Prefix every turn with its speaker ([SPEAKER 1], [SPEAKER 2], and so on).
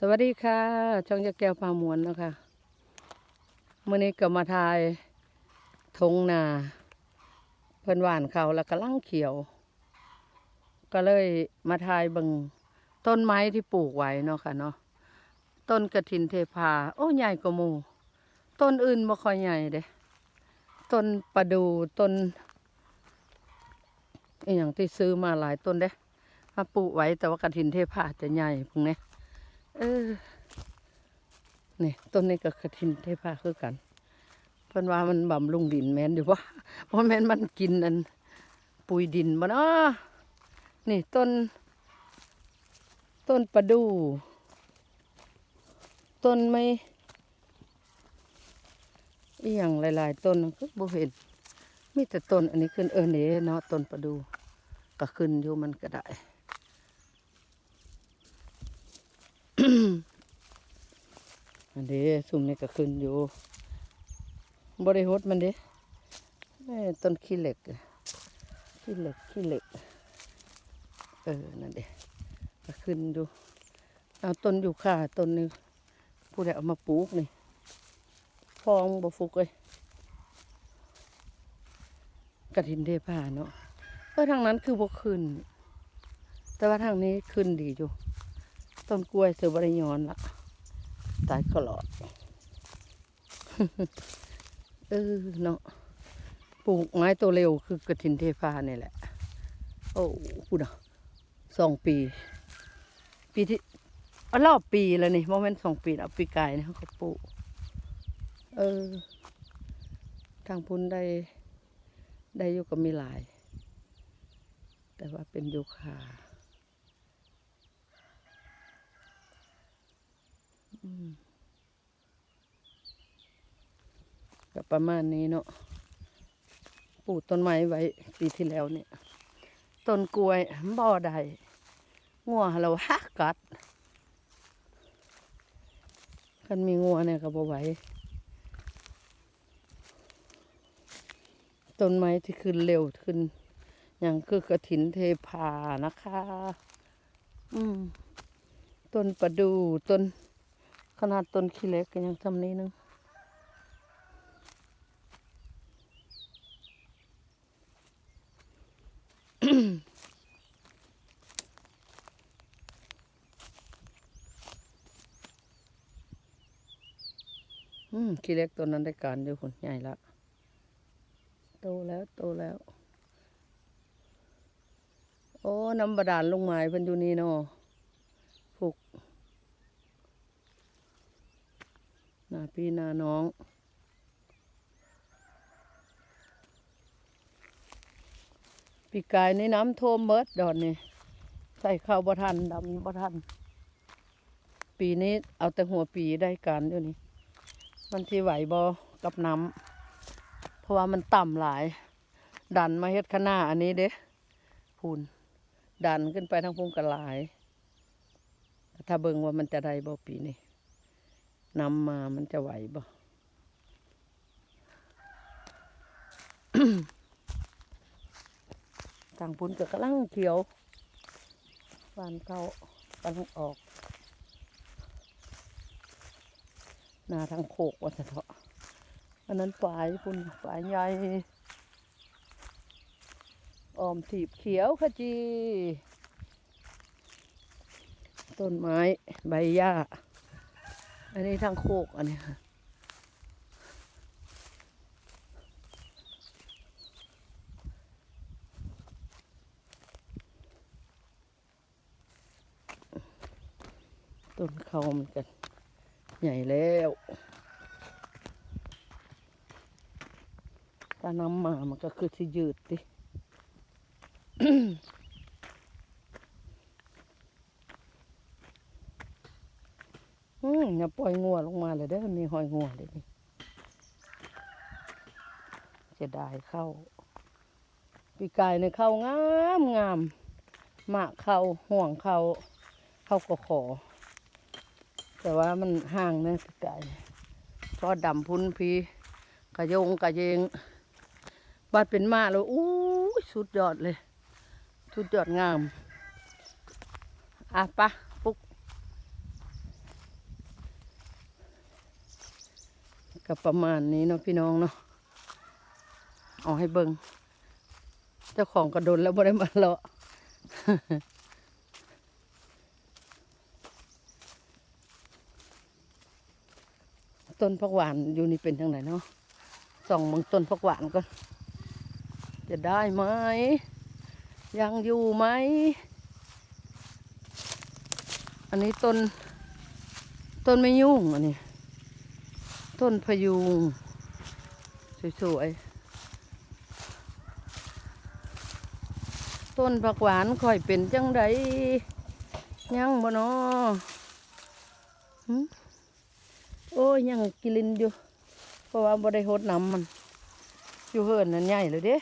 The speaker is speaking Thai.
[SPEAKER 1] สวัสดีค่ะ ช่องยาแก้วปลามวนนะคะเมื่อนี้ก็มาทายทงนา เพิ่นหวานเขาแล้วก็ลังเขียว ก็เลยมาทายบิงต้นไม้ที่ปลูกไว้เนาะค่ะเนาะต้นกระถินเทพา โอ้ใหญ่กว่าหมูต้นอื่นบ่ค่อยใหญ่เด้ต้นประดูต้นอย่างที่ซื้อมาหลายต้นเด้มาปลูกไว้แต่ว่ากระถินเทพาจะใหญ่พวกนี้ เออนี่ต้นนี้กับกระถินเทพาคือกัน เพิ่นว่ามันบำรุงดินแม่นอยู่ว่าเพราะแม่นมันกินอันปุ๋ยดินบ่เนาะนี่ต้น ต้นประดู่ต้นไม่อีหยังหลาย ๆ ต้นก็บ่เห็นมีแต่ต้นอันนี้ขึ้นเออเน่เนาะต้นประดู่ก็ขึ้นอยู่มันก็ได้ อันเด้ซุ่มนี่ก็ขึ้นอยู่บริหดมันเด้เอ้ยต้นขี้เหล็กขี้เหล็กขี้เหล็ก เออ นั่นเด้ก็ขึ้นดู เอาต้นอยู่ค่าต้นนี้ผู้ใดเอามาปลูกนี่ฟองบ่ฟุกเลยกระถินเทพาเนาะเออทางนั้นคือบ่ขึ้น แต่ว่าทางนี้ขึ้นดีอยู่ ต้นกล้วยเสือบริยอนละตายก็หลอดเออเนาะปลูกไม้ตัวเร็วคือกระถินเทพาเนี่ยแหละ โอ้พูดอะสองปี ปีที่เอารอบปีแล้วนี่โมเมนต์สองปีแล้วปีกายเนี่ยเขาปลูกเออ ทางพุ้นได้ ได้อยู่กับมีหลาย แต่ว่าเป็นยูคา อืม ก็ประมาณนี้เนาะปลูกต้นไม้ไว้ปีที่แล้วเนี่ยต้นกล้วยบ่อใดงัวเราฮักกัดกันมีงัวเนี่ยก็บ่ไหวต้นไม้ที่ขึ้นเร็วขึ้น อย่างคือกระถินเทพานะคะ อืม ต้นประดูต้น ขนาดต้นขี้เล็กก็ยังทำนี้นึงอืมขี้เล็กตัวนั้นได้การอยู่คนใหญ่ละ โตแล้วโตแล้ว โอ้ น้ำบาดาลลงไม้เพิ่นอยู่นี่เนาะผูก ห น้าพี่หน้าน้อง ปีกายในน้ำท่วมเบิดดอนนี่ใส่ข้าวบ่ทันดำบ่ทัน ปีนี้เอาแต่หัวปีได้การอยู่นี่มันที่ไหวบ่กับน้ำเพราะว่ามันต่ำหลาย ดันมาเฮ็ดข้างหน้าอันนี้เด้พูนดันขึ้นไปทางพุงกระหลาย ถ้าเบิงว่ามันจะได้บ่ปีนี้ นำมามันจะไหวบ่ทางพุ้นก็กำลังเขียวบานเขากำลังออก นาทางโคกว่าจะเถาะอันนั้นฝายพุ่นฝายใหญ่ออมถีบเขียวขจี ต้นไม้ใบหญ้า อันนี้ทางโคกอันนี้ค่ะต้นเขาเหมือนกัน ใหญ่แล้วถ้าน้ำมามันก็คือที่ยืดดิ อืมอย่าปล่อยงัวลงมาเลยเด้อมีหอยงัวเลยนี่จะได้เข้า ปีกายในเข้างามงามหมากเข้าห่วงเข้าเข้าก็ขอ แต่ว่ามันห่างนะปีกายเพราะดำพุนพีกระยงกระเยงบัดเป็นมาแล้วอู้สุดยอดเลย สุดยอดงาม อะปะปุ๊ก ก็ประมาณนี้เนาะพี่น้องเนาะเอาให้เบิงเจ้าของกระโดนแล้วบ่ได้มาเลาะต้นผักหวานอยู่นี่เป็นทางไหนเนาะส่องมึงต้นผักหวานก่อนจะได้ไหม ยังอยู่ไหม อันนี้ต้น ต้นไม่ยุ่งอันนี้ ต้นพยุง สวยๆ ต้นผักหวานค่อยเป็นจังไดยังบ่นอโอ้ยยังกิลินอยู่ เพราะว่าบ่ได้หดน้ำมัน อยู่เฮินนั่นใหญ่เลยเด้